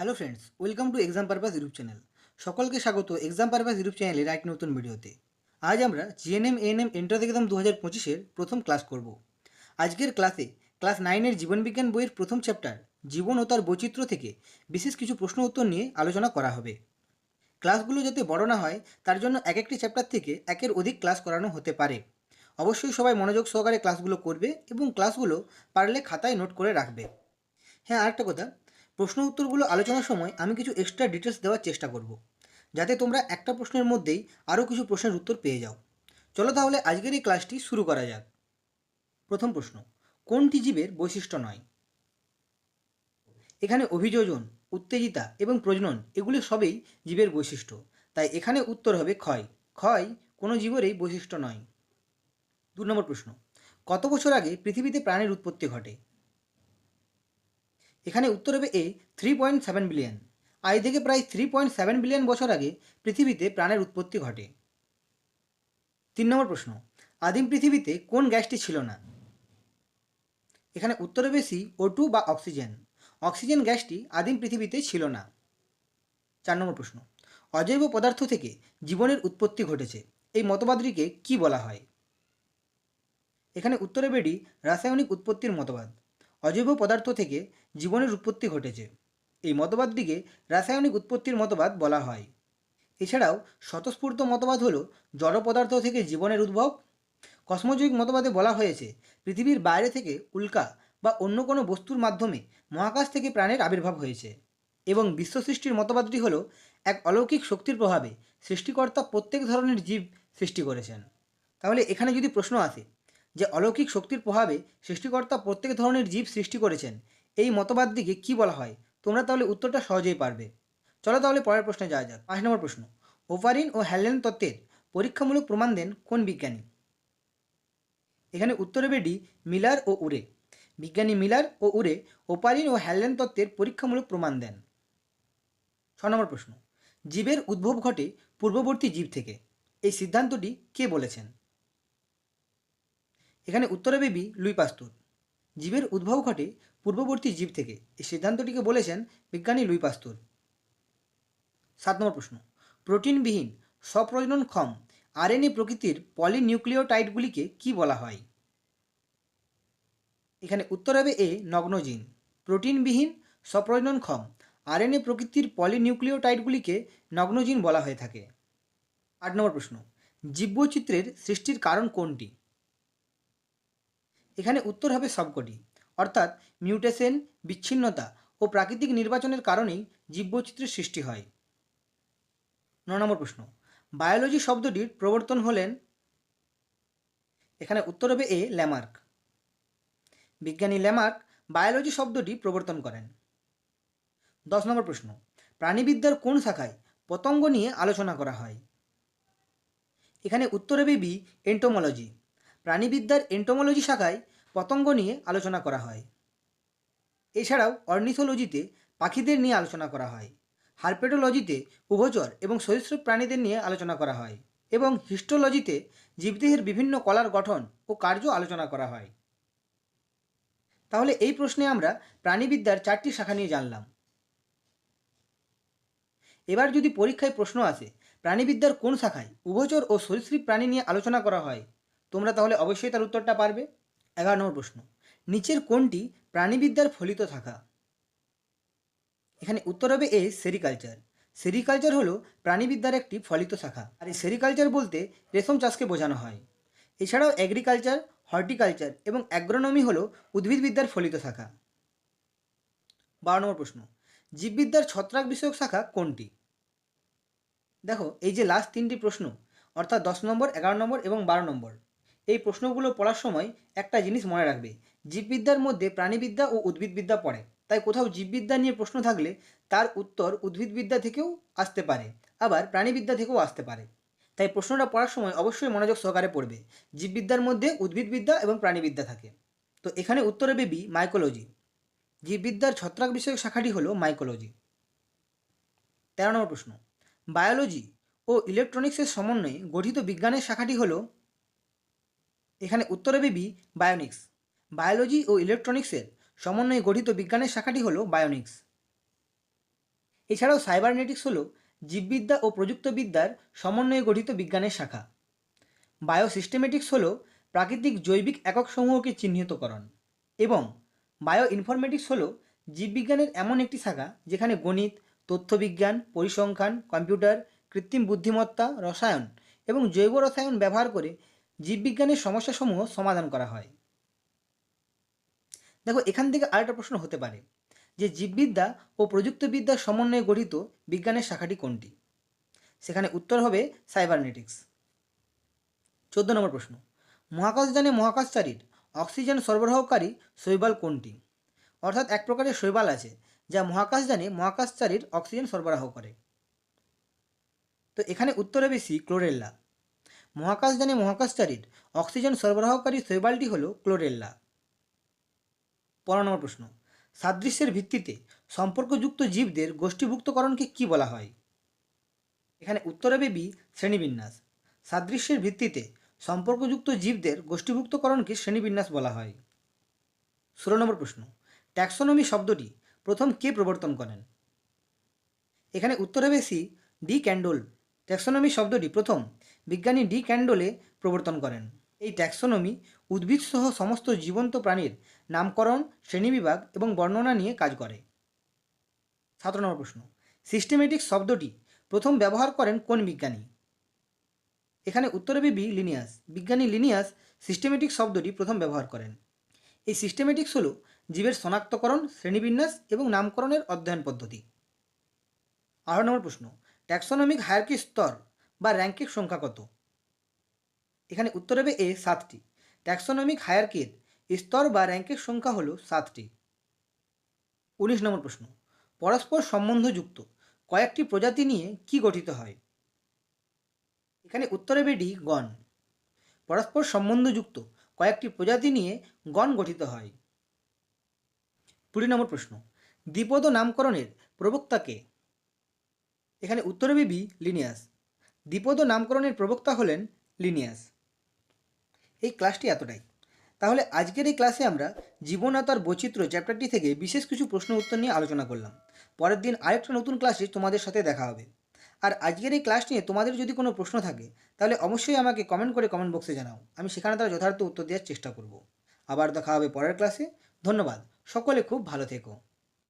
Hello friends welcome to exam purpose YouTube channel সকলকে স্বাগত exam purpose YouTube চ্যানেলের এক নতুন ভিডিওতে। আজ আমরা জিএনএম এএনএম এন্ট্রান্স এক্সাম দু হাজার পঁচিশের প্রথম ক্লাস করব। আজকের ক্লাসে ক্লাস নাইনের জীবনবিজ্ঞান বইয়ের প্রথম চ্যাপ্টার জীবন ও তার বৈচিত্র্য থেকে বিশেষ কিছু প্রশ্ন উত্তর নিয়ে আলোচনা করা হবে। ক্লাসগুলো যাতে বড় না হয়, তার জন্য এক একটি চ্যাপ্টার থেকে একের অধিক ক্লাস করানো হতে পারে। অবশ্যই সবাই মনোযোগ সহকারে ক্লাসগুলো করবে এবং ক্লাসগুলো পারলে খাতায় নোট করে রাখবে। হ্যাঁ আরেকটা কথা প্রশ্ন উত্তরগুলো আলোচনার সময় আমি কিছু এক্সট্রা ডিটেলস দেওয়ার চেষ্টা করব। যাতে তোমরা একটা প্রশ্নের মধ্যেই আরও কিছু প্রশ্নের উত্তর পেয়ে যাও। চলো তাহলে আজকের এই ক্লাসটি শুরু করা যাক। প্রথম প্রশ্ন, কোনটি জীবের বৈশিষ্ট্য নয়? এখানে অভিযোজন, উত্তেজিতা এবং প্রজনন এগুলি সবই জীবের বৈশিষ্ট্য। তাই এখানে উত্তর হবে ক্ষয়। ক্ষয় কোনো জীবেরই বৈশিষ্ট্য নয়। দু নম্বর প্রশ্ন, কত বছর আগে পৃথিবীতে প্রাণের উৎপত্তি ঘটে? এখানে উত্তর হবে A three point seven billion আজ থেকে প্রায় থ্রি পয়েন্ট সেভেন বিলিয়ন বছর আগে পৃথিবীতে প্রাণের উৎপত্তি ঘটে। তিন নম্বর প্রশ্ন, আদিম পৃথিবীতে কোন গ্যাসটি ছিল না? এখানে উত্তর হবে সি ও টু বা অক্সিজেন। অক্সিজেন গ্যাসটি আদিম পৃথিবীতে ছিল না। চার নম্বর প্রশ্ন, অজৈব পদার্থ থেকে জীবনের উৎপত্তি ঘটেছে। এই মতবাদটিকে কি বলা হয়? এখানে উত্তরে বেডি রাসায়নিক উৎপত্তির মতবাদ। অজৈব পদার্থ থেকে জীবনের উৎপত্তি ঘটেছে। এই মতবাদটিকে রাসায়নিক উৎপত্তির মতবাদ বলা হয়। এছাড়াও স্বতঃস্ফূর্ত মতবাদ হল জড় পদার্থ থেকে জীবনের উদ্ভব। কসমোজয়িক মতবাদে বলা হয়েছে, পৃথিবীর বাইরে থেকে উল্কা বা অন্য কোনো বস্তুর মাধ্যমে মহাকাশ থেকে প্রাণের আবির্ভাব হয়েছে এবং বিশ্ব সৃষ্টির মতবাদটি হল এক অলৌকিক শক্তির প্রভাবে সৃষ্টিকর্তা প্রত্যেক ধরনের জীব সৃষ্টি করেছেন। তাহলে এখানে যদি প্রশ্ন আসে যে অলৌকিক শক্তির প্রভাবে সৃষ্টিকর্তা প্রত্যেক ধরনের জীব সৃষ্টি করেছেন। এই মতবাদটিকে কি বলা হয়? তোমরা তাহলে উত্তরটা সহজেই পারবে। চলো তাহলে পরের প্রশ্নে যাওয়া যাক। পাঁচ নম্বর প্রশ্ন। ওভারিন ও হ্যালেন তত্ত্বের পরীক্ষামূলক প্রমাণ দেন কোন বিজ্ঞানী? এখানে উত্তরে বেডি মিলার ও উরে। বিজ্ঞানী মিলার ও উরে ওপারিন ও হ্যালেন তত্ত্বের পরীক্ষামূলক প্রমাণ দেন। ছ নম্বর প্রশ্ন। জীবের উদ্ভব ঘটে পূর্ববর্তী জীব থেকে। এই সিদ্ধান্তটি কে বলেছেন? এখানে উত্তরে বেবি লুই পাস্তুর। জীবের উদ্ভব ঘটে পূর্ববর্তী জীব থেকে। এই সিদ্ধান্তটিকে বলেছেন বিজ্ঞানী লুই পাস্তুর। সাত নম্বর প্রশ্ন। প্রোটিনবিহীন স্বপ্রজননক্ষম আরএনএ প্রকৃতির পলিনিউক্লিওটাইডগুলিকে কি বলা হয়? এখানে উত্তর হবে এ নগ্নজিন প্রোটিনবিহীন স্বপ্রজননক্ষম আরএনএ প্রকৃতির পলিনিউক্লিওটাইডগুলিকে নগ্নজিন বলা হয়ে থাকে। আট নম্বর প্রশ্ন। জীববৈচিত্র্যের সৃষ্টির কারণ কোনটি? এখানে উত্তর হবে সবকটি। অর্থাৎ মিউটেশন, বিচ্ছিন্নতা ও প্রাকৃতিক নির্বাচনের কারণেই জীববৈচিত্র্যের সৃষ্টি হয়। ন নম্বর প্রশ্ন। বায়োলজি শব্দটির প্রবর্তন হলেন এখানে উত্তর হবে এ, ল্যামার্ক। বিজ্ঞানী ল্যামার্ক বায়োলজি শব্দটি প্রবর্তন করেন। দশ নম্বর প্রশ্ন। প্রাণীবিদ্যার কোন শাখায় পতঙ্গ নিয়ে আলোচনা করা হয়? এখানে উত্তর হবে বি, এন্টোমোলজি। প্রাণীবিদ্যার এন্টোমোলজি শাখায় পতঙ্গ নিয়ে আলোচনা করা হয়। এছাড়াও অর্নিথোলজিতে পাখিদের নিয়ে আলোচনা করা হয়। হারপেটোলজিতে উভচর এবং সরীসৃপ প্রাণীদের নিয়ে আলোচনা করা হয় এবং হিস্টোলজিতে জীবদেহের বিভিন্ন কলার গঠন ও কার্য আলোচনা করা হয়। তাহলে এই প্রশ্নে আমরা প্রাণীবিদ্যার চারটি শাখা নিয়ে জানলাম। এবার যদি পরীক্ষায় প্রশ্ন আসে, প্রাণীবিদ্যার কোন শাখায় উভচর ও সরীসৃপ প্রাণী নিয়ে আলোচনা করা হয়? তোমরা তাহলে অবশ্যই তার উত্তরটা পারবে। এগারো নম্বর প্রশ্ন। নিচের কোনটি প্রাণীবিদ্যার ফলিত শাখা এখানে উত্তর হবে এ, সেরিকালচার। সেরিকালচার হলো প্রাণীবিদ্যার একটি ফলিত শাখা। আর এই সেরিকালচার বলতে রেশম চাষকে বোঝানো হয়। এছাড়াও এগ্রিকালচার হর্টিকালচার এবং অ্যাগ্রোনমি হলো উদ্ভিদবিদ্যার ফলিত শাখা। বারো নম্বর প্রশ্ন। জীববিদ্যার ছত্রাক বিষয়ক শাখা কোনটি? দেখো, এই যে লাস্ট তিনটি প্রশ্ন, অর্থাৎ দশ নম্বর, এগারো নম্বর এবং বারো নম্বর এই প্রশ্নগুলো পড়ার সময় একটা জিনিস মনে রাখবে। জীববিদ্যার মধ্যে প্রাণীবিদ্যা ও উদ্ভিদবিদ্যা পড়ে। তাই কোথাও জীববিদ্যা নিয়ে প্রশ্ন থাকলে তার উত্তর উদ্ভিদবিদ্যা থেকেও আসতে পারে, আবার প্রাণীবিদ্যা থেকেও আসতে পারে। তাই প্রশ্নটা পড়ার সময় অবশ্যই মনোযোগ সহকারে পড়বে। জীববিদ্যার মধ্যে উদ্ভিদবিদ্যা এবং প্রাণীবিদ্যা থাকে। তো এখানে উত্তরে বেবি মাইকোলজি জীববিদ্যার ছত্রাক বিষয়ক শাখাটি হলো মাইকোলজি তেরো নম্বর প্রশ্ন। বায়োলজি ও ইলেকট্রনিক্সের সমন্বয়ে গঠিত বিজ্ঞানের শাখাটি হলো এখানে উত্তরে বেবি বায়োনিক্স। বায়োলজি ও ইলেকট্রনিক্সের সমন্বয়ে গঠিত বিজ্ঞানের শাখাটি হলো বায়োনিক্স। এছাড়াও সাইবারনেটিক্স হলো জীববিদ্যা ও প্রযুক্তবিদ্যার সমন্বয়ে গঠিত বিজ্ঞানের শাখা। বায়োসিস্টেমেটিক্স হলো প্রাকৃতিক জৈবিক এককসমূহকে চিহ্নিতকরণ। এবং বায়ো ইনফরমেটিক্স হলো জীববিজ্ঞানের এমন একটি শাখা যেখানে গণিত, তথ্যবিজ্ঞান, পরিসংখ্যান, কম্পিউটার, কৃত্রিম বুদ্ধিমত্তা, রসায়ন এবং জৈব রসায়ন ব্যবহার করে জীববিজ্ঞানের সমস্যাসমূহ সমাধান করা হয়। দেখো, এখান থেকে আরেকটা প্রশ্ন হতে পারে যে জীববিদ্যা ও প্রযুক্তিবিদ্যার সমন্বয়ে গঠিত বিজ্ঞানের শাখাটি কোনটি? সেখানে উত্তর হবে সাইবারনেটিক্স। চোদ্দ নম্বর প্রশ্ন মহাকাশযানে মহাকাশচারীর অক্সিজেন সরবরাহকারী শৈবাল কোনটি? অর্থাৎ এক প্রকারের শৈবাল আছে যা মহাকাশযানে মহাকাশচারীর অক্সিজেন সরবরাহ করে। তো এখানে উত্তরে বেশি ক্লোরেল্লা। মহাকাশযানে মহাকাশচারীর অক্সিজেন সরবরাহকারী শৈবালটি হল ক্লোরেল্লা। পনেরো নম্বর প্রশ্ন, সাদৃশ্যের ভিত্তিতে সম্পর্কযুক্ত জীবদের গোষ্ঠীভুক্তকরণকে কি বলা হয়? এখানে উত্তরে বেবি শ্রেণীবিন্যাস। সাদৃশ্যের ভিত্তিতে সম্পর্কযুক্ত জীবদের গোষ্ঠীভুক্তকরণকে শ্রেণীবিন্যাস বলা হয়। ষোলো নম্বর প্রশ্ন, ট্যাক্সোনমি শব্দটি প্রথম কে প্রবর্তন করেন? এখানে উত্তরে বেশি ডি ক্যান্ডোল। ট্যাক্সোনমি শব্দটি প্রথম বিজ্ঞানী ডি ক্যান্ডোলে প্রবর্তন করেন। এই ট্যাক্সোনমি উদ্ভিদসহ সমস্ত জীবন্ত প্রাণীর নামকরণ, শ্রেণীবিভাগ এবং বর্ণনা নিয়ে কাজ করে। সতেরো নম্বর প্রশ্ন। সিস্টেমেটিক শব্দটি প্রথম ব্যবহার করেন কোন বিজ্ঞানী? এখানে উত্তরে বিবি লিনিয়াস। বিজ্ঞানী লিনিয়াস সিস্টেমেটিক শব্দটি প্রথম ব্যবহার করেন। এই সিস্টেমেটিক্স হল জীবের শনাক্তকরণ, শ্রেণীবিন্যাস এবং নামকরণের অধ্যয়ন পদ্ধতি। আঠারো নম্বর প্রশ্ন। ট্যাক্সোনমিক হায়ারকি স্তর বা র্যাঙ্কের সংখ্যা কত? এখানে উত্তর হবে এ সাতটি। ট্যাক্সোনমিক হায়ারকির স্তর বা র্যাঙ্কের সংখ্যা হল সাতটি। উনিশ নম্বর প্রশ্ন। পরস্পর সম্বন্ধযুক্ত কয়েকটি প্রজাতি নিয়ে কি গঠিত হয়? এখানে উত্তরে বেডি গণ। পরস্পর সম্বন্ধযুক্ত কয়েকটি প্রজাতি নিয়ে গণ গঠিত হয়। কুড়ি নম্বর প্রশ্ন। দ্বিপদ নামকরণের প্রবক্তাকে এখানে উত্তরে বিবি লিনিয়াস। দ্বিপদ নামকরণের প্রবক্তা হলেন লিনিয়াস। এই ক্লাসটি এতটাই। তাহলে আজকের এই ক্লাসে আমরা জীবন আর তার বৈচিত্র্য চ্যাপ্টারটি থেকে বিশেষ কিছু প্রশ্ন উত্তর নিয়ে আলোচনা করলাম। পরের দিন আরেকটা নতুন ক্লাসে তোমাদের সাথে দেখা হবে। আর আজকের এই ক্লাস নিয়ে তোমাদের যদি কোনো প্রশ্ন থাকে, তাহলে অবশ্যই আমাকে কমেন্ট করে কমেন্ট বক্সে জানাও। আমি সেখানে তার যথার্থ উত্তর দেওয়ার চেষ্টা করব। আবার দেখা হবে পরের ক্লাসে। ধন্যবাদ। সকলে খুব ভালো থেকো।